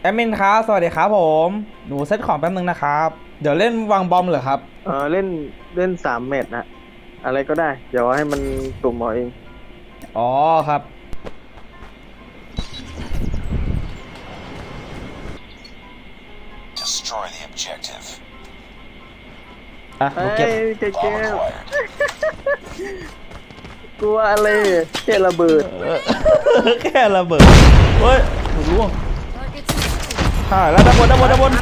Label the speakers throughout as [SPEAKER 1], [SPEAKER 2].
[SPEAKER 1] แอดมินครับสวัสดีครับผมหนูเซตของแป๊บนึงนะครับ เดี๋ยวเล่นวางบอมเหรอครับ
[SPEAKER 2] เออเล่นเล่นสามเม็ดนะอะไรก็ได้ เดี๋ยวให้มันตุ่มเอาเอง
[SPEAKER 1] อ๋อครับ
[SPEAKER 3] Destroy the objective.
[SPEAKER 1] อะห
[SPEAKER 2] เฮ้
[SPEAKER 1] นูเก็บ
[SPEAKER 2] ยเจ๊
[SPEAKER 3] Bomb
[SPEAKER 2] เจ๊
[SPEAKER 3] acquired.
[SPEAKER 2] กลัวอะไรแค่ระเบิด
[SPEAKER 1] เออแค่ระเบิดเฮ้ยหนูร่วง
[SPEAKER 4] Targets in sight.
[SPEAKER 1] ใช่แล้วด้านบนด้านบนด้านบน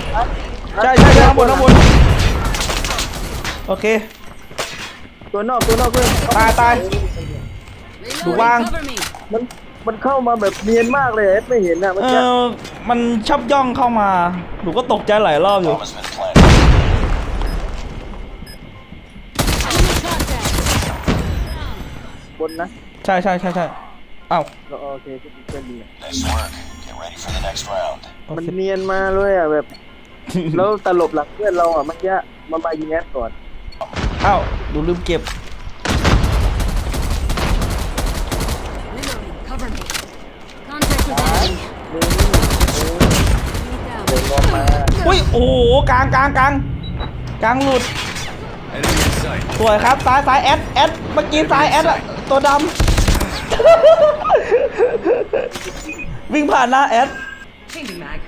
[SPEAKER 1] ใช่ใช่ใช่ด้านบนด้านบนโอเค
[SPEAKER 2] ตัวนอกตัวนอกเพื่อน
[SPEAKER 1] ตายตาย
[SPEAKER 4] Reloading.
[SPEAKER 1] Bang.
[SPEAKER 4] Cover me.
[SPEAKER 2] มันมันเข้ามาแบบเนียนมากเลยเอ็ดไม่เห็นอะเมื่อ
[SPEAKER 1] เอ
[SPEAKER 2] กี้
[SPEAKER 1] อมันชอบย่องเข้ามาหนูก็ตกใจหลายรอบอยู่
[SPEAKER 3] Bomb has been planted.
[SPEAKER 4] Enemy contact.
[SPEAKER 2] บนนะ
[SPEAKER 1] ใช่ใช่ใช่ใช่เอ้า
[SPEAKER 2] ก็โอเคที่เพื่อนดีอะ
[SPEAKER 3] Nice work. Get ready for the next round.
[SPEAKER 2] มันเนียนมาเลยอะแบบ แล้วตลบหลังเพื่อนเราอะเมื่อกี้มันมายิงแอดก่อน
[SPEAKER 1] เอ้าหนูลืมเก็บ
[SPEAKER 4] Reloading. Cover me. Contact with enemy.
[SPEAKER 2] นี่
[SPEAKER 4] Enemy
[SPEAKER 2] เดิน
[SPEAKER 4] down.
[SPEAKER 2] ลงมา
[SPEAKER 1] อุ้ยโอ้โหกลางกลางกลางกลางหลุด
[SPEAKER 3] Enemy in sight.
[SPEAKER 1] สวยครับซ้ายซ้ายแอดแอดเมื่อกี้ซ้ายแอดอะตัวดำวิ่งผ่านหน้าแอด
[SPEAKER 4] Changing mag.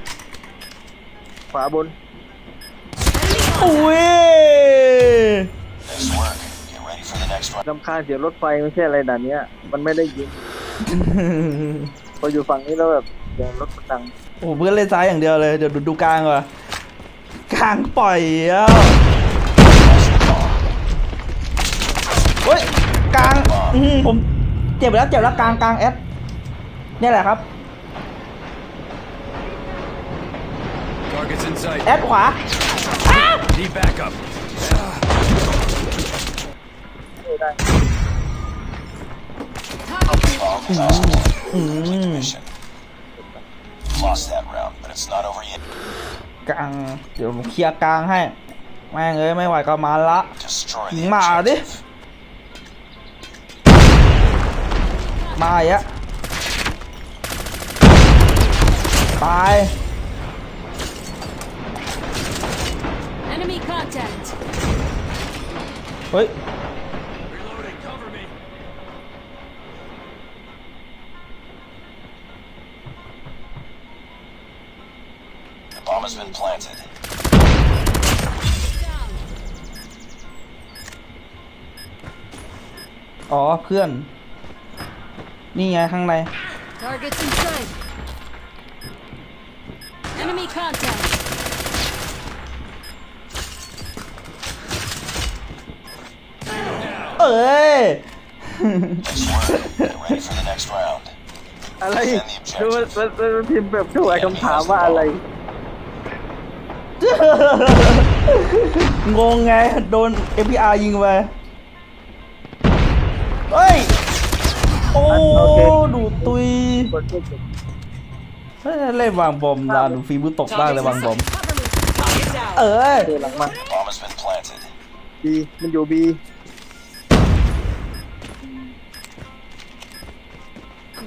[SPEAKER 2] ขวาบน
[SPEAKER 4] Enemy
[SPEAKER 1] อุ้ย
[SPEAKER 3] Nice work. Get ready for the next round.
[SPEAKER 2] ลำคาญเสียงรถไฟไม่ใช่อะไรด่านเนี้ย มันไม่ได้ยิน พออยู่ฝั่งนี้แล้วแบบเสียงรถมันดัง
[SPEAKER 1] โอ้โหเพื่อนเล่นซ้ายอย่างเดียวเลยเดี๋ยวดูดูกลางก่อนกลางปล่อยแล้วเฮ้ยกลางอืมผมเจ็บแล้วเจ็บแล้วกลางกลางแอดนี่แหละครับ
[SPEAKER 3] Targets in sight.
[SPEAKER 1] แอดขวา
[SPEAKER 3] อ้าวอืม
[SPEAKER 1] กางเดี๋ยวผมเคลียร์กลางให้ แม่งเอ้ยไม่ไหวก็มาละมา
[SPEAKER 3] ดิ
[SPEAKER 1] มาอีอะตาย
[SPEAKER 4] Enemy contact.
[SPEAKER 1] เฮ้ย
[SPEAKER 3] Reloading. Cover me. The bomb has been planted.
[SPEAKER 4] Down.
[SPEAKER 1] อ๋อเพื่อน นี่ไงข้างใน
[SPEAKER 4] Targets in sight. Enemy contact.
[SPEAKER 1] เอ้ย
[SPEAKER 3] Nice work. Get ready for the next round.
[SPEAKER 2] อะไร
[SPEAKER 3] Defend the
[SPEAKER 2] ดูมัน
[SPEAKER 3] objective.
[SPEAKER 2] มันมันพิมพ์แบบช่วยคำถามว่าอะไร
[SPEAKER 1] งงไง โดน APR ยิงไปเฮ้ย โอ้
[SPEAKER 2] โอเค
[SPEAKER 1] ดูตุย
[SPEAKER 2] กดช่วยกด
[SPEAKER 1] เฮ้ยเล่นวางบอมดาดูฟีมือตกบ้างเลยวางบอม
[SPEAKER 4] Cover me. Target down.
[SPEAKER 1] เอ้ย
[SPEAKER 2] เจอหลังมา
[SPEAKER 3] Bomb has been planted.
[SPEAKER 2] บีมันอยู่บี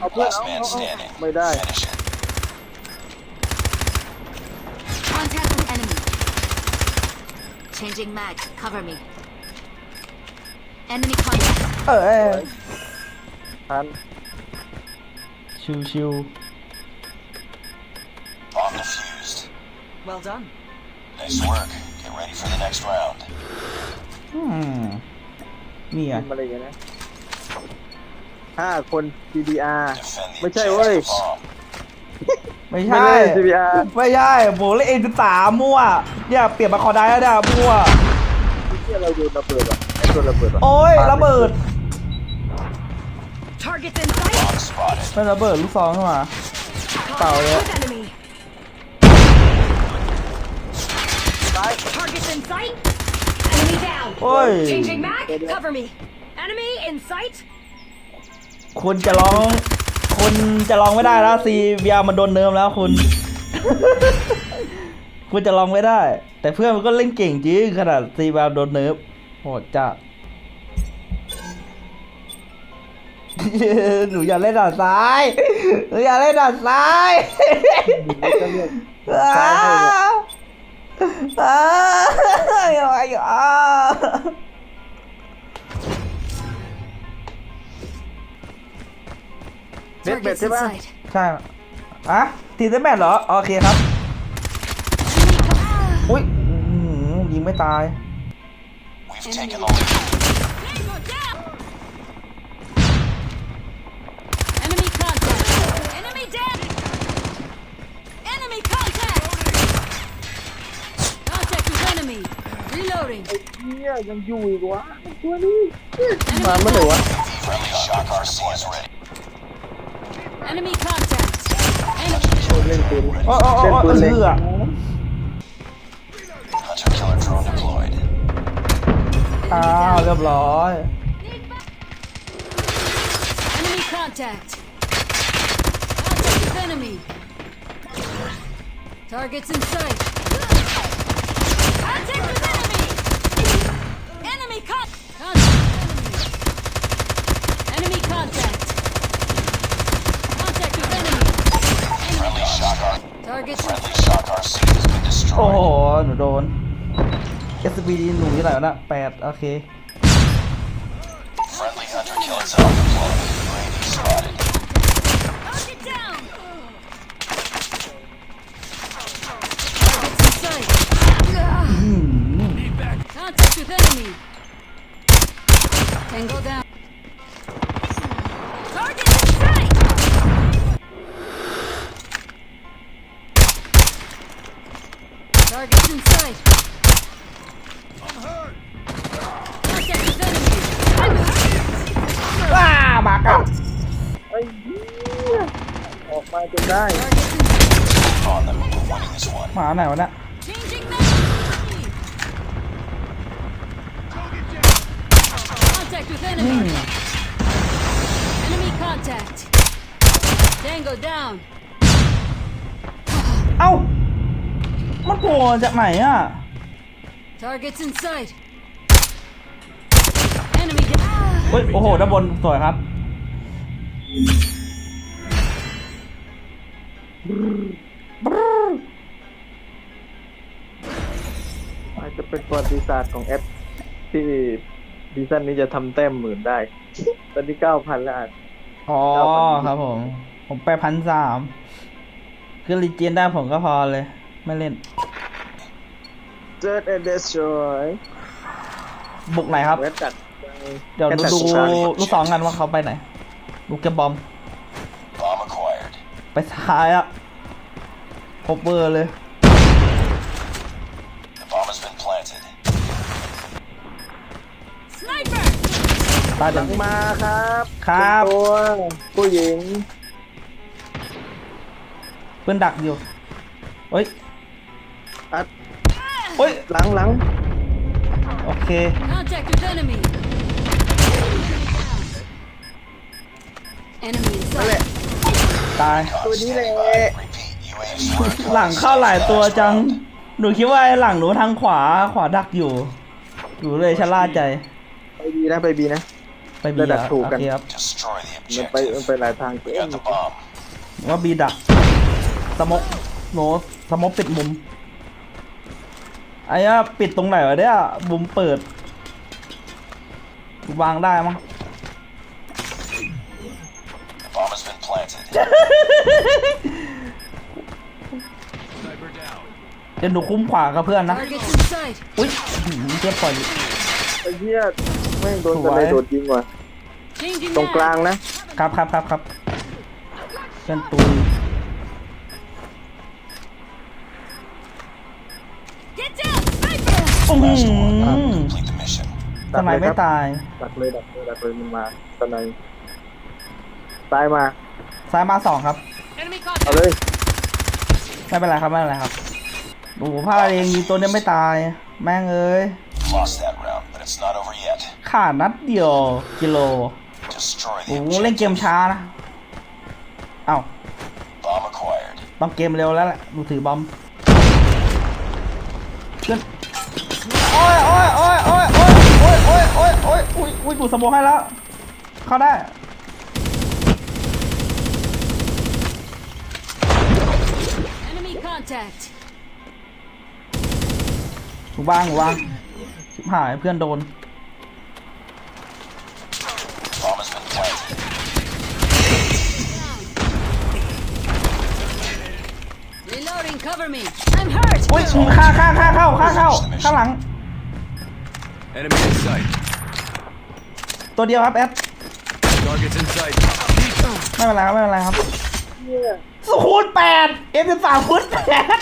[SPEAKER 2] เอาเพื่อน
[SPEAKER 3] Last
[SPEAKER 2] เอา
[SPEAKER 3] man
[SPEAKER 2] เอาเอา
[SPEAKER 3] standing.
[SPEAKER 2] ไม่ได้
[SPEAKER 3] Finish it.
[SPEAKER 4] Contact with enemy. Changing mag. Cover me. Enemy contact.
[SPEAKER 1] เอ้ย
[SPEAKER 2] ทัน
[SPEAKER 1] ชิวชิว
[SPEAKER 3] Bomb defused.
[SPEAKER 4] Well done.
[SPEAKER 3] Nice work. Get ready for the next round.
[SPEAKER 1] อืมนี่ไง
[SPEAKER 2] พิมพ์อะไรกันนะ ห้าคน CDR
[SPEAKER 3] Defend the
[SPEAKER 2] ไม่ใช่เว้ย
[SPEAKER 3] objective bomb.
[SPEAKER 1] ไม่
[SPEAKER 2] ไม่
[SPEAKER 1] ใช่
[SPEAKER 2] ได้ CDR
[SPEAKER 1] ไม่ใช่โบเล่นเอ็นสามมั่วเนี่ยเปลี่ยนมาคอได้แล้วเนี่ยมั่ว
[SPEAKER 2] ที่เราโดนระเบิดอะไอ้ตัวระเบิดอะ
[SPEAKER 1] โอ้ยระเบิด
[SPEAKER 4] Targets in sight.
[SPEAKER 3] Bomb spotted.
[SPEAKER 1] ไม่ระเบิดลูกซองเข้ามาเปล่าเลย
[SPEAKER 4] With enemy.
[SPEAKER 2] ซ้าย
[SPEAKER 4] Targets in sight. Enemy down.
[SPEAKER 1] โอ้ย
[SPEAKER 4] Changing mag. Cover me. Enemy in sight.
[SPEAKER 1] คุณจะร้อง คุณจะร้องไม่ได้แล้วซีเบียมันโดนเนิมแล้วคุณ คุณจะร้องไม่ได้ แต่เพื่อนมันก็เล่นเก่งจริงขนาดซีเบียโดนเนิร์ฟโหดจัดหนูอยากเล่นด่านซ้ายอย่าเล่นด่านซ้าย
[SPEAKER 2] ก็เรียก
[SPEAKER 1] อ้า
[SPEAKER 2] ซ้ายให้เนี่ย
[SPEAKER 1] อ้าอย่า
[SPEAKER 2] เน็ตเบ็ด
[SPEAKER 4] Targets
[SPEAKER 2] ใช่
[SPEAKER 4] in
[SPEAKER 2] ปะ
[SPEAKER 4] sight.
[SPEAKER 1] ใช่อะทีเซนแมทเหรอ โอเคครับ อุ้ยอื้อหือยิงไม่ตาย
[SPEAKER 3] We've taken the lead.
[SPEAKER 4] Tango down! Enemy contact! Enemy dead! Enemy contact! Contact with enemy! Reloading!
[SPEAKER 2] เนี่ยยังอยู่อีกวะตัวนี้
[SPEAKER 4] Enemy
[SPEAKER 2] มาเมื่อไหร่วะ
[SPEAKER 3] Friendly shock RC is ready.
[SPEAKER 4] Enemy contact! Enemy
[SPEAKER 2] เล่นปืน
[SPEAKER 1] โอ้โอ้โอ้
[SPEAKER 2] เล่น
[SPEAKER 1] โอ้
[SPEAKER 2] ปืนเล็ง
[SPEAKER 1] เลือ
[SPEAKER 3] Hunter killer drone deployed.
[SPEAKER 1] อ้าวเรียบร้อย
[SPEAKER 4] Enemy contact! Contact with enemy! Targets in sight! Contact with enemy! Enemy con- contact with enemy! Enemy contact! Contact
[SPEAKER 1] โอ้โห
[SPEAKER 3] destroyed.
[SPEAKER 1] หนูโดน SBD หนูที่ไหนวะน่ะแปดโอเค
[SPEAKER 3] Friendly hunter killer zone
[SPEAKER 4] Target's in sight. I'm hurt. Contact with enemy. I'm hurt.
[SPEAKER 2] Ah, my God. Oh my God, guys. Oh, that number
[SPEAKER 4] one in
[SPEAKER 3] this one.
[SPEAKER 1] มาไหนวะเนี่ย
[SPEAKER 4] Changing magazine. Contact with enemy. Enemy contact. Dango down.
[SPEAKER 1] เอ้า มันโผล่จากไหนอะ
[SPEAKER 4] Targets in sight! Enemy down!
[SPEAKER 1] เฮ้ยโอ้โหด้านบนสวยครับ
[SPEAKER 2] อาจจะเป็นประวัติศาสตร์ของแอปที่ดีซันนี้จะทำแต้มหมื่นได้ ตอนนี้เก้าพันแล้วอะ
[SPEAKER 1] อ๋อ ครับผม ผมไปพันสามคือรีเจนได้ผมก็พอเลย ไม่เล่น
[SPEAKER 2] เจอเอเดสชอย
[SPEAKER 1] บุกไหนครับ
[SPEAKER 2] เวสจัด
[SPEAKER 1] เดี๋ยวดูดูลูกสองกันว่าเขาไปไหน ลูกเก็บบอม
[SPEAKER 3] Bomb acquired.
[SPEAKER 1] ไปซ้ายอะคบเบอร์เลย
[SPEAKER 3] The bomb has been planted.
[SPEAKER 4] Sniper!
[SPEAKER 1] ตาย
[SPEAKER 2] ห
[SPEAKER 1] จั
[SPEAKER 2] ลั
[SPEAKER 1] ง
[SPEAKER 2] งมาครับ
[SPEAKER 1] ครับ
[SPEAKER 2] ตัว ผู้หญิง
[SPEAKER 1] เพื่อนดักอยู่ เฮ้ย
[SPEAKER 2] อัด
[SPEAKER 1] เฮ้ย
[SPEAKER 2] หลังหลัง
[SPEAKER 1] โอเค
[SPEAKER 4] Contact with enemy! Enemy in
[SPEAKER 2] นั่นแหละ
[SPEAKER 4] sight!
[SPEAKER 1] ตาย
[SPEAKER 2] ตัวนี้แหละ
[SPEAKER 3] Repeat. UAV
[SPEAKER 1] หลังเข้าหลายตัวจัง หนูคิดว่าไอ้หลังหนูทางขวาขวาดักอยู่หนูเลยชะล่าใจ
[SPEAKER 2] ไปบีนะไปบีนะ
[SPEAKER 1] ไปบี
[SPEAKER 2] ระดับ
[SPEAKER 1] อะ
[SPEAKER 2] ถูก
[SPEAKER 1] โอ
[SPEAKER 2] กัน
[SPEAKER 1] เคครับ
[SPEAKER 3] Destroy the
[SPEAKER 2] มันไปมัน
[SPEAKER 3] objective.
[SPEAKER 2] ไปหลายทางเกิ
[SPEAKER 3] We
[SPEAKER 2] น
[SPEAKER 3] got the bomb.
[SPEAKER 1] ว่าบีดักสมก โนสมกปิดมุม ไอ้อะปิดตรงไหนวะเนี่ยมุมเปิด วางได้มั้ง
[SPEAKER 3] The bomb has been planted.
[SPEAKER 1] เดี๋ยวหนูคุ้มขวากับเพื่อนนะ
[SPEAKER 4] Targets in sight!
[SPEAKER 1] อุ้ยอื้อหือเพื่อนปล่อย
[SPEAKER 2] ไอ้เหี้ยแม่งโดน
[SPEAKER 1] สวย
[SPEAKER 2] กระโดดยิงว่ะ
[SPEAKER 4] Changing
[SPEAKER 2] ตรงกลาง
[SPEAKER 4] mag!
[SPEAKER 2] นะ ครับ
[SPEAKER 1] ครับครับครับเพื่อนตูน
[SPEAKER 4] Get down! Sniper!
[SPEAKER 1] อื้อหือ
[SPEAKER 3] Complete the mission.
[SPEAKER 1] ทำไมไม่ตาย
[SPEAKER 2] ดักเลยดักเลยดักเลยมันมาตอนไหนตายมา
[SPEAKER 1] ซ้ายมาสองครับ
[SPEAKER 4] Enemy
[SPEAKER 2] เอา
[SPEAKER 4] contact!
[SPEAKER 2] เลย
[SPEAKER 1] ไม่เป็นไรครับ ไม่เป็นไรครับโอ้โหพลาดเองยิงตัวเนี้ยไม่ตาย แม่งเอ้ย
[SPEAKER 3] Lost that round, but it's not over yet.
[SPEAKER 1] ขาดนัดเดียวกิโล
[SPEAKER 3] Destroy
[SPEAKER 1] โอ้
[SPEAKER 3] the
[SPEAKER 1] โหเล่นเกม
[SPEAKER 3] objective.
[SPEAKER 1] ช้านะ เอ้า
[SPEAKER 3] Bomb acquired.
[SPEAKER 1] ต้องเกมเร็วแล้วแหละดูถือบอมขึ้น โอ้ยโอ้ยโอ้ยโอ้ยโอ้ยโอ้ยโอ้ยโอ้ยโอ้ยอุ้ยอุ้ยกูสโมองให้แล้ว เข้าได้ Enemy
[SPEAKER 4] contact.
[SPEAKER 1] ถูกบ้างถูกบ้างหายเพื่อนโดน
[SPEAKER 4] cover me. I'm hurt.
[SPEAKER 1] อุ้ยข้างข้างข้างเข้าข้างเข้าข้างหลัง
[SPEAKER 5] Enemy in sight.
[SPEAKER 1] ตัวเดียวครับแอด
[SPEAKER 5] Targets in sight.
[SPEAKER 1] ไม่เป็นไรครับไม่เป็นไรครับคูณแปดเอฟสามคูณแปด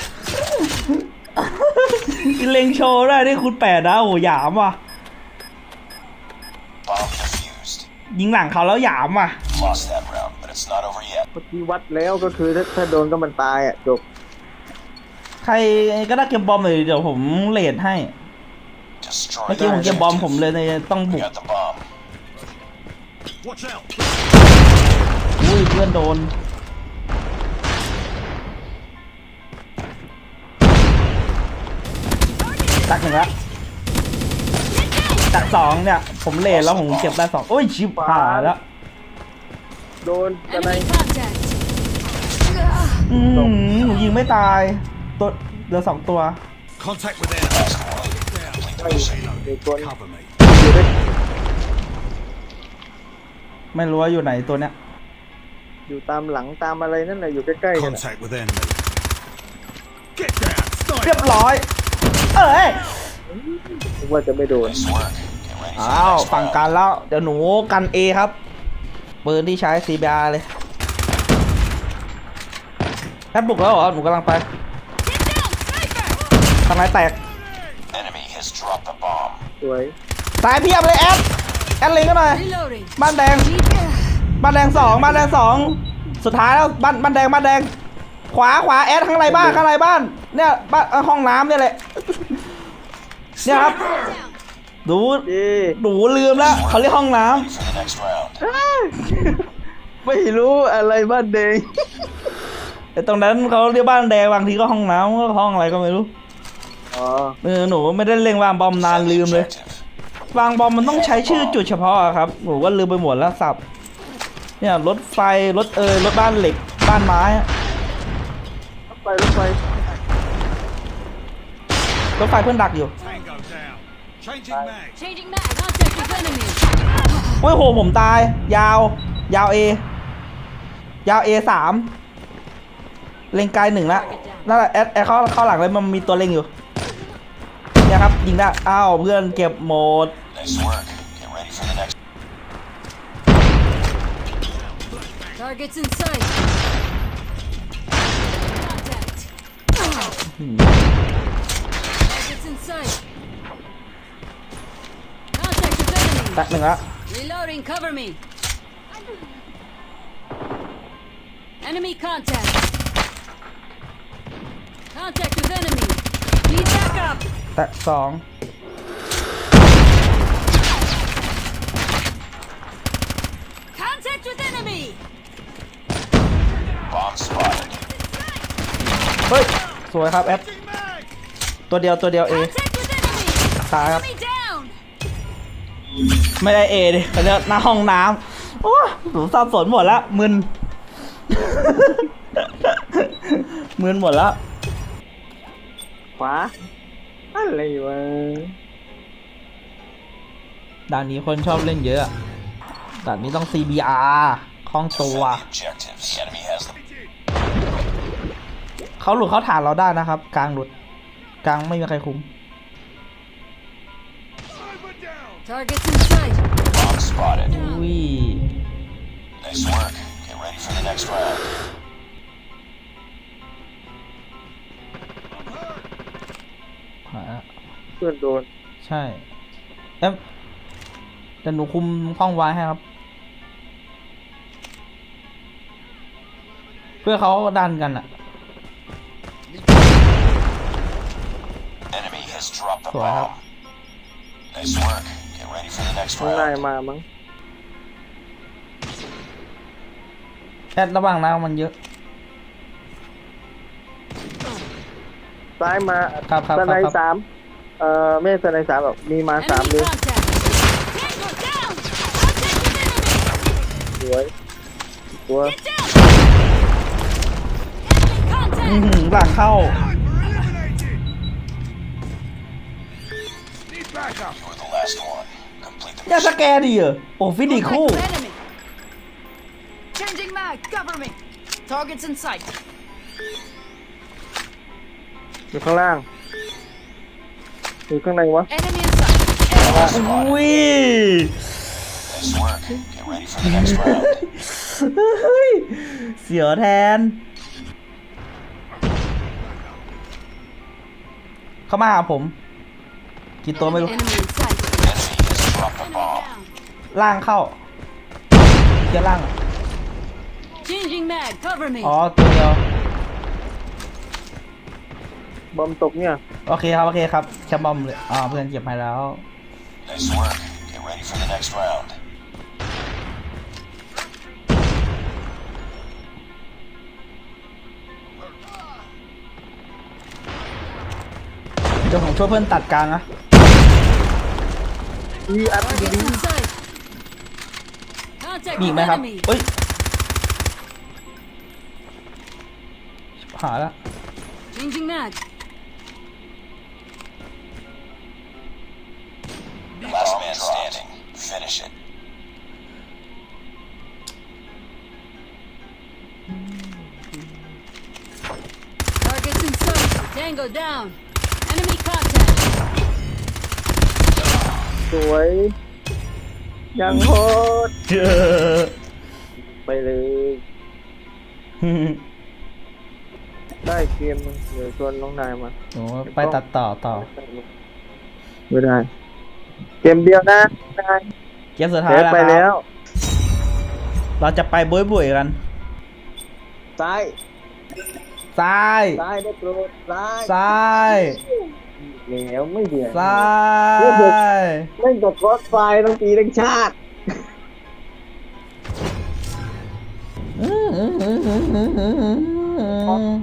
[SPEAKER 1] กินเลงโชว์ได้ได้คูณแปดนะโอ้โหหยามว่ะ
[SPEAKER 3] Bomb defused.
[SPEAKER 1] ยิงหลังเขาแล้วหยามว่ะ
[SPEAKER 3] Lost that round, but it's not over yet.
[SPEAKER 2] เมื่อกี้วัดแล้วก็คือถ้าถ้าโดนก็มันตายอะจบ
[SPEAKER 1] ใครก็ได้เก็บบอมเลยเดี๋ยวผมเลดให้
[SPEAKER 3] Destroy
[SPEAKER 1] เมื่อกี้ผมเก็บบอมผมเลยต้อง
[SPEAKER 3] We
[SPEAKER 1] บุก
[SPEAKER 3] got the bomb.
[SPEAKER 5] Watch out.
[SPEAKER 1] อุ้ยเพื่อนโดน ตักหนึ่งละตักสองเนี่ย ผมเลดแล้วผมเก็บได้สองโอ้ยชิบหายแล้ว
[SPEAKER 2] โดนกันใน
[SPEAKER 4] Enemy contact.
[SPEAKER 1] อืมหนูยิงไม่ตาย ตัวเหลือสองตัว
[SPEAKER 5] Contact with enemy.
[SPEAKER 2] ไม่เด็กคน
[SPEAKER 5] Cover me.
[SPEAKER 2] อยู่ด้วย
[SPEAKER 1] ไม่รู้ว่าอยู่ไหนตัวเนี้ย
[SPEAKER 2] อยู่ตามหลังตามอะไรนั่นแหละอยู่ใกล้ๆกันอะ
[SPEAKER 5] Contact with enemy. Get down.
[SPEAKER 1] เรีย
[SPEAKER 5] Sniper.
[SPEAKER 1] บร้อย เอ้ย
[SPEAKER 2] นึกว่าจะไม่โดน
[SPEAKER 3] Nice work. Get ready for
[SPEAKER 1] อ้าว
[SPEAKER 3] the next
[SPEAKER 1] ฝั่ง
[SPEAKER 3] round.
[SPEAKER 1] การแล้วเดี๋ยวหนูกันเอครับปืนที่ใช้ CBR เลยแอดบุกแล้วเหรอหนูกำลังไป
[SPEAKER 4] Get down, sniper.
[SPEAKER 1] ทางไหนแตก
[SPEAKER 3] Enemy has dropped the bomb.
[SPEAKER 2] สวย
[SPEAKER 1] สายเพียบเลยแอด แอดลิงก็หน่อย
[SPEAKER 4] Reloading.
[SPEAKER 1] บ้านแดง บ้านแดงสองบ้านแดงสองสุดท้ายแล้วบ้านบ้านแดงบ้านแดง ขวาขวาแอดข้างในบ้านข้างในบ้าน เนี่ยบ้านเอ่อห้องน้ำเนี่ยแหละ เนี่ยครับ ดู
[SPEAKER 2] เย้
[SPEAKER 1] หนูลืมแล้วเขาเรียกห้องน้
[SPEAKER 3] For the next round.
[SPEAKER 2] ไม่รู้อะไรบ้านแดงำ
[SPEAKER 1] แต่ตรงนั้นเขาเรียกบ้านแดงบางทีก็ห้องน้ำก็ห้องอะไรก็ไม่รู้
[SPEAKER 2] อ๋อ
[SPEAKER 1] เออหนูไม่ได้เล็งวางบอมนานลืมเลย
[SPEAKER 3] Objective.
[SPEAKER 1] วางบอมมันต้องใช้ชื่อจุดเฉพาะอะครับหนูก็ลืมไปหมดแล้วสับเนี่ยรถไฟรถเอยรถบ้านเหล็กบ้านไม้อะ
[SPEAKER 2] รถไฟรถไฟ
[SPEAKER 1] รถไฟเพื่อนดักอยู่
[SPEAKER 5] Tango down. Changing mag.
[SPEAKER 4] Changing mag. Contact with enemy.
[SPEAKER 1] โอ้ยโหผมตาย ยาว ยาวเอยาวเอสามเล็งไกลหนึ่งละนั่นแหละแอดแอดเข้าเข้าหลังเลยมันมีตัวเล็งอยู่ เนี่ยครับยิงได้อ้าวเพื่อนเก็บหมด
[SPEAKER 3] Nice work. Get ready for the next.
[SPEAKER 4] Targets in sight. Contact. Targets in sight. Contact with enemy.
[SPEAKER 1] แตกหนึ่งละ
[SPEAKER 4] Reloading, cover me. Enemy contact. Contact with enemy. Need backup.
[SPEAKER 1] แตกสอง
[SPEAKER 4] Contact with enemy.
[SPEAKER 3] Bomb spotted.
[SPEAKER 1] เฮ้ย สวยครับแอดตัวเดียวตัวเดียวเอ
[SPEAKER 4] Contact with enemy.
[SPEAKER 1] ตายครับ
[SPEAKER 4] Enemy down.
[SPEAKER 1] ไม่ได้เอดิเขาเรียกหน้าห้องน้ำโอ้หนูสับสนหมดแล้วมึนมึนหมดแล้ว
[SPEAKER 2] ขวา อะไรวะ
[SPEAKER 1] ด่านนี้คนชอบเล่นเยอะด่านนี้ต้อง CBR คล่องตัว
[SPEAKER 3] Defend the objectives. The enemy has the
[SPEAKER 1] เขาหลุดเขาฐานเราได้นะครับ กลางหลุด กลางไม่มีใครคุม
[SPEAKER 4] Targets in sight.
[SPEAKER 3] bomb spotted.
[SPEAKER 1] อุ้ย
[SPEAKER 3] Nice work. Get ready for the next round.
[SPEAKER 1] หา
[SPEAKER 2] เพื่อนโดน
[SPEAKER 1] ใช่เอ๊ะแต่หนูคุมห้องไว้ให้ครับ เพื่อเขาดันกันอะ
[SPEAKER 3] Enemy has dropped the
[SPEAKER 1] Wow.
[SPEAKER 3] bomb. Nice work. Get ready for the next
[SPEAKER 2] ข้างใน
[SPEAKER 3] round.
[SPEAKER 2] มามั้ง
[SPEAKER 1] แอดระวังนะมันเยอะ
[SPEAKER 2] ซ้ายมา
[SPEAKER 1] ครับครับ
[SPEAKER 2] สไน
[SPEAKER 1] ครับ
[SPEAKER 2] สามเอ่อไม่ใช่สไนสามหรอกมีมาสาม
[SPEAKER 4] Enemy
[SPEAKER 2] เลย
[SPEAKER 4] contact. Tango down. Contact with enemy.
[SPEAKER 2] สวยตัว
[SPEAKER 4] Get down. Enemy contact.
[SPEAKER 1] อื้อหือหลังเข้า
[SPEAKER 5] Need backup.
[SPEAKER 3] You're the last one. Complete the
[SPEAKER 1] อย่าสแกนดิเหรอโอ้ฟินิก
[SPEAKER 4] Contact
[SPEAKER 1] คู่
[SPEAKER 4] with enemy. Changing mag. Cover me. Targets in sight.
[SPEAKER 2] อยู่ข้างล่าง อยู่ข้างในวะ
[SPEAKER 4] Enemy in sight.
[SPEAKER 1] อุ้ย
[SPEAKER 3] Nice work. Get ready for the next round.
[SPEAKER 1] เฮ้ย เสียวแทน เข้ามาหาผม กี่ตัวไม่รู้
[SPEAKER 4] Enemy in sight.
[SPEAKER 3] Enemy has dropped the
[SPEAKER 4] Enemy
[SPEAKER 3] bomb.
[SPEAKER 4] down.
[SPEAKER 1] ล่างเข้าเกียร์ล่างอะ
[SPEAKER 4] Changing mag. Cover me.
[SPEAKER 1] อ๋อ ตัวเดียว
[SPEAKER 2] บอมตกเนี่ย
[SPEAKER 1] โอเคครับ โอเคครับแคมบอมเลยอ่าเพื่อนเก็บให้แล้ว
[SPEAKER 3] Nice work. Get ready for the next round.
[SPEAKER 1] เดี๋ยวผมช่วยเพื่อนตัดกลางนะ
[SPEAKER 2] อีอัดอยู่
[SPEAKER 4] Targets
[SPEAKER 2] ดี
[SPEAKER 4] in sight. Contact
[SPEAKER 1] มีอีก
[SPEAKER 4] with
[SPEAKER 1] ไหมครับ
[SPEAKER 4] enemy.
[SPEAKER 1] เอ้ยหาแล้ว
[SPEAKER 4] Changing mag. Tango down. Enemy contact.
[SPEAKER 2] สวยยังโหด
[SPEAKER 1] เจอ
[SPEAKER 2] ไปเลย ได้เกมมึงเดี๋ยวชวนน้องนายมา
[SPEAKER 1] โอ้ไปตัดต่อต่อ
[SPEAKER 2] ไม่ได้ เกมเดียวนะนาย
[SPEAKER 1] เกมสุดท้าย
[SPEAKER 2] แพ้
[SPEAKER 1] แล้ว
[SPEAKER 2] ไป
[SPEAKER 1] ค
[SPEAKER 2] แล้
[SPEAKER 1] รับ
[SPEAKER 2] ว
[SPEAKER 1] เราจะไปบุยบุยกัน
[SPEAKER 2] ซ้าย
[SPEAKER 1] ซ้าย
[SPEAKER 2] ซ้ายได้โปรดซ้าย
[SPEAKER 1] ซ้าย
[SPEAKER 2] แล้วไม่เดือด
[SPEAKER 1] ซ้าย
[SPEAKER 2] เล่นกับคอสไฟต้องตีทั้งชาติ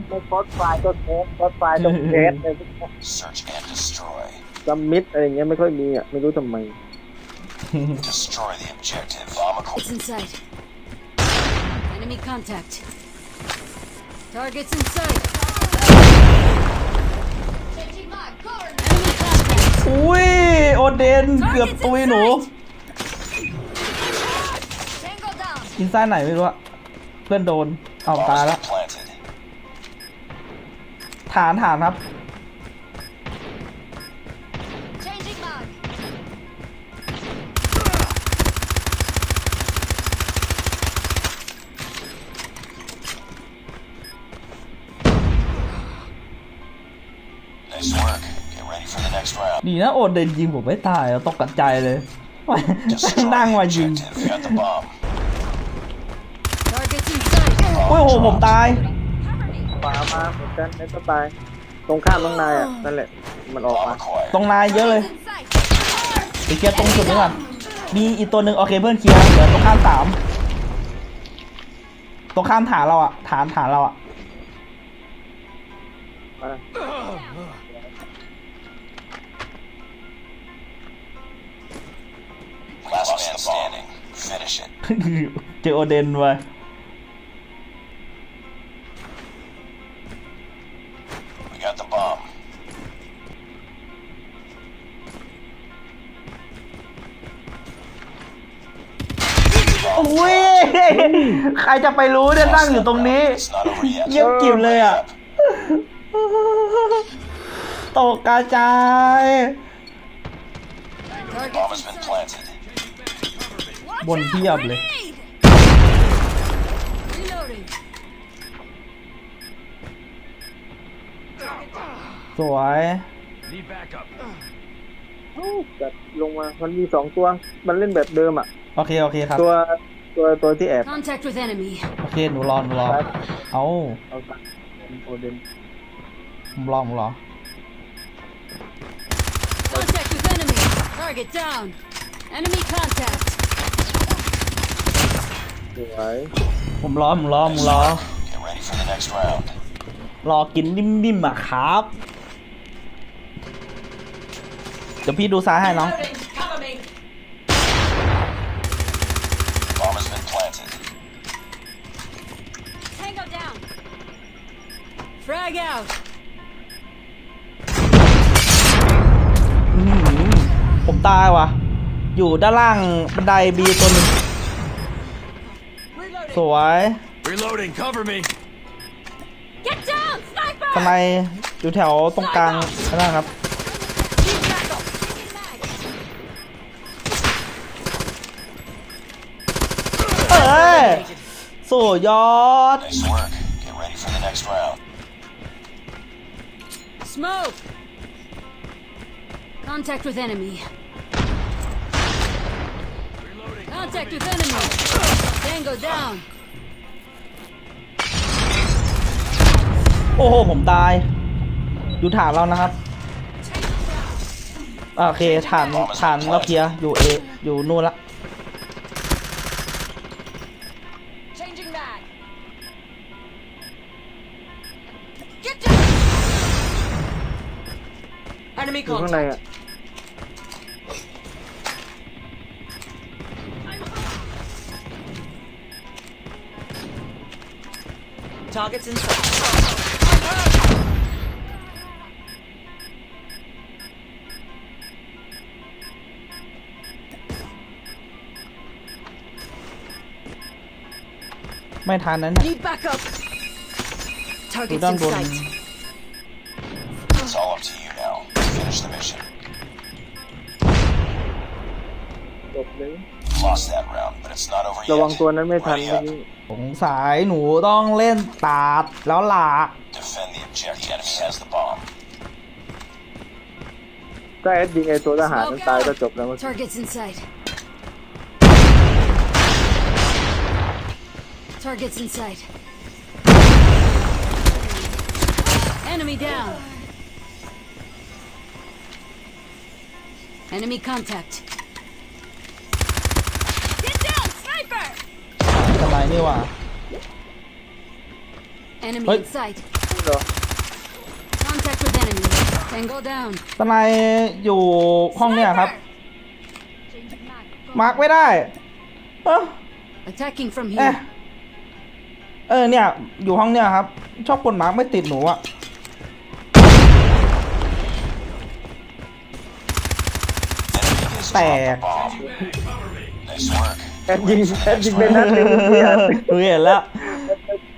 [SPEAKER 2] ไม่คอสไฟก็แคสคอสไฟต้องแคสเลย
[SPEAKER 3] Search and destroy.
[SPEAKER 2] ซัมมิดอะไรอย่างเงี้ยไม่ค่อยมีอะ ไม่รู้ทำไม
[SPEAKER 3] Destroy the objective. Bomb acquired.
[SPEAKER 4] It's in sight. Enemy contact. Targets in sight. Changing mag. Cover me. Enemy contact.
[SPEAKER 1] อุ้ย โอเดนเกือบตุยหนู
[SPEAKER 4] Tango down.
[SPEAKER 1] กินไส้ไหนไม่รู้อะเพื่อนโดนเอาตาย
[SPEAKER 3] Bomb's
[SPEAKER 1] แล้ว
[SPEAKER 3] been planted.
[SPEAKER 1] ฐานฐานครับ ดีนะโอเดนยิงผมไม่ตายอะตกกระจายเลย
[SPEAKER 3] Destroy
[SPEAKER 1] นั่ง
[SPEAKER 3] the
[SPEAKER 1] มายิง
[SPEAKER 3] objective. You got the bomb.
[SPEAKER 4] Targets in sight.
[SPEAKER 1] โอ้ยโหผมตาย
[SPEAKER 2] ขวามาเหมือนกันในสไตล์ตรงข้ามน้องนายอะนั่นแหละ มันออก
[SPEAKER 3] Bomb
[SPEAKER 2] มา
[SPEAKER 3] acquired.
[SPEAKER 1] ตรงนายเยอะเลย
[SPEAKER 4] In sight.
[SPEAKER 1] ไปเคลียร์ตรงจุดนี้ก่อนมีอีกตัวหนึ่งโอเคเพื่อนเคลียร์เหลือตรงข้ามสามตรงข้ามฐานเราอะฐานฐานเราอะ
[SPEAKER 3] Finish it.
[SPEAKER 1] เจอโอเดนไว้
[SPEAKER 3] We got the bomb.
[SPEAKER 1] โอ้ยใครจะไปรู้เนี่ยนั่งอยู่ตรงนี้
[SPEAKER 3] It's not over yet.
[SPEAKER 1] เงียบกริบเลยอะ ตกกระจาย บน
[SPEAKER 4] out,
[SPEAKER 1] เพียบเลย
[SPEAKER 4] grenade! Reloading.
[SPEAKER 1] สวย
[SPEAKER 5] Need backup.
[SPEAKER 2] จัดลงมา มันมีสองตัว มันเล่นแบบเดิมอะ
[SPEAKER 1] โอเค โอเคครับ
[SPEAKER 2] ตัว ตัว ตัวที่แอบ
[SPEAKER 4] Contact with enemy.
[SPEAKER 1] โอเค หนูรอหนูรอ เอา
[SPEAKER 2] เอาสักโอเดน
[SPEAKER 1] ผมรอผมรอ
[SPEAKER 4] Contact with enemy. Target down. Enemy contact.
[SPEAKER 2] สวย
[SPEAKER 1] ผมรอผมรอผมรอ
[SPEAKER 3] Get ready for the next round.
[SPEAKER 1] รอกินนิ่มๆอะครับ เดี๋ยวพี่ดูซ้ายให้น้อง
[SPEAKER 4] Cover me.
[SPEAKER 3] Bomb has been planted.
[SPEAKER 4] Tango down. Frag Frag out.
[SPEAKER 1] อื้อหือผมตายว่ะ อยู่ด้านล่างบันไดบีตัวหนึง สวย
[SPEAKER 5] Reloading. Cover me.
[SPEAKER 4] Get down, sniper!
[SPEAKER 1] ทำไมอยู่แถวตรงกลางนั่นครับ
[SPEAKER 4] Need backup. Taking mag.
[SPEAKER 1] เอ้ยสุดยอด
[SPEAKER 3] Nice work. Get ready for the next round.
[SPEAKER 4] Smoke. Contact with enemy. Contact with enemy. Tango down.
[SPEAKER 1] โอ้โห ผมตาย อยู่ฐานเรานะครับอ่าโอเคฐานฐานเราเคลียร์อยู่เออยู่นู่นละ
[SPEAKER 4] Changing mag. Get down. Enemy
[SPEAKER 2] อยู่ข้างในอะ
[SPEAKER 6] Targets in sight.
[SPEAKER 1] ไม่ทันนั้นน่ะ
[SPEAKER 6] Need backup.
[SPEAKER 1] อยู่
[SPEAKER 6] Targets
[SPEAKER 1] ด้าน
[SPEAKER 6] in
[SPEAKER 1] บน
[SPEAKER 6] sight.
[SPEAKER 2] ระวัง
[SPEAKER 3] yet.
[SPEAKER 2] ตัวนั้นไม่ทัน
[SPEAKER 3] Ready
[SPEAKER 2] เมื่อ
[SPEAKER 3] up.
[SPEAKER 2] กี้
[SPEAKER 1] สงสัยหนูต้องเล่นตาดแล้วล่ะ
[SPEAKER 3] Defend the objective. The enemy has the bomb.
[SPEAKER 2] ถ้าแอดยิงไอตัวทหารนั้นตายก็จบแล้วเมื่อกี้
[SPEAKER 4] Targets in sight. Targets in sight. Enemy down. Enemy contact. Get down, sniper!
[SPEAKER 1] สบาย นี่หว่า
[SPEAKER 4] Enemy
[SPEAKER 1] Oi.
[SPEAKER 4] in sight.
[SPEAKER 2] เหรอ
[SPEAKER 4] Contact with enemy. Tango down.
[SPEAKER 1] สนายอยู่ห้องเนี่ยครับ
[SPEAKER 4] Changing mag.
[SPEAKER 1] มาร์กไม่ได้ เออ
[SPEAKER 4] Attacking from
[SPEAKER 1] เอ๊ะ
[SPEAKER 4] here.
[SPEAKER 1] เออเนี่ย อยู่ห้องเนี่ยครับ ชอบกดมาร์กไม่ติดหนูอะ
[SPEAKER 3] Enemy is
[SPEAKER 1] แต
[SPEAKER 3] dropped
[SPEAKER 1] ก
[SPEAKER 3] the bomb. Nice work.
[SPEAKER 2] แอดยิงแอดยิงเป็นนัดหนึ่งเมื่อกี้อะ
[SPEAKER 1] หนูเห็นแล้ว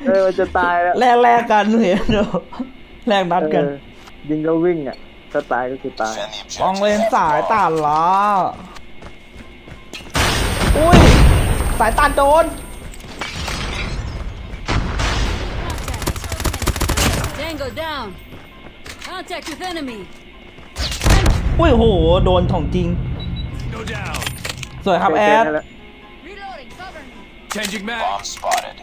[SPEAKER 2] เออมันจะตายแล้ว
[SPEAKER 1] แลกแลกกันหนูเห็นดูแลกนัดกัน
[SPEAKER 2] เออยิงแล้ววิ่งอะถ้าตายก็คือตาย
[SPEAKER 3] Defend the
[SPEAKER 1] มอง
[SPEAKER 3] objective.
[SPEAKER 1] เลน
[SPEAKER 3] Have the
[SPEAKER 1] สาย
[SPEAKER 3] bomb.
[SPEAKER 1] ตาดล้ออุ้ย สายตาดโดน
[SPEAKER 4] Tango down. Contact with enemy.
[SPEAKER 1] อุ้ยโห โดนของจริง
[SPEAKER 5] Go down.
[SPEAKER 1] สวยครับแอด
[SPEAKER 2] ค่นั้นหละ
[SPEAKER 4] Reloading. Cover me.
[SPEAKER 5] Changing mag.
[SPEAKER 3] Bomb spotted.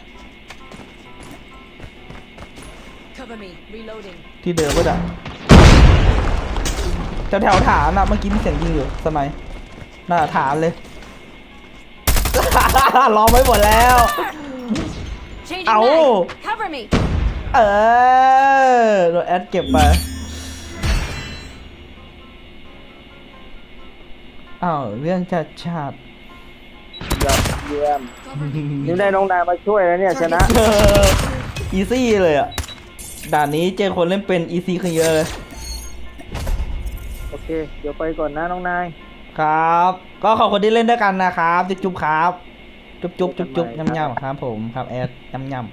[SPEAKER 6] Cover me. Reloading.
[SPEAKER 1] ที่เดิมก็ได้แถวแถวฐานอะเมื่อกี้มีเสียงยิงอยู่สมัยหน้าฐานเลย ล้อมไว้หมดแล้ว
[SPEAKER 4] Changing
[SPEAKER 1] Ow.
[SPEAKER 4] mag. Cover me.
[SPEAKER 1] เออโดนแอดเก็บไปอ้าวเรื่องจัดชาติ
[SPEAKER 2] ยอด เยี่ยมนี่ได้น้องนายมาช่วยแล้วเนี่ยชนะ
[SPEAKER 1] อีซี่เลยอะ ด่านนี้เจอคนเล่นเป็นอีซี่ขึ้นเยอะเลย
[SPEAKER 2] โอเค เดี๋ยวไปก่อนนะน้องนาย
[SPEAKER 1] ครับ ก็ขอบคุณที่เล่นด้วยกันนะครับ จุ๊บจุ๊บครับ จุ๊บจุ๊บจุ๊บจุ๊บ
[SPEAKER 2] ทำไมครับ
[SPEAKER 1] ยำยำครับผมครับแอดยำยำ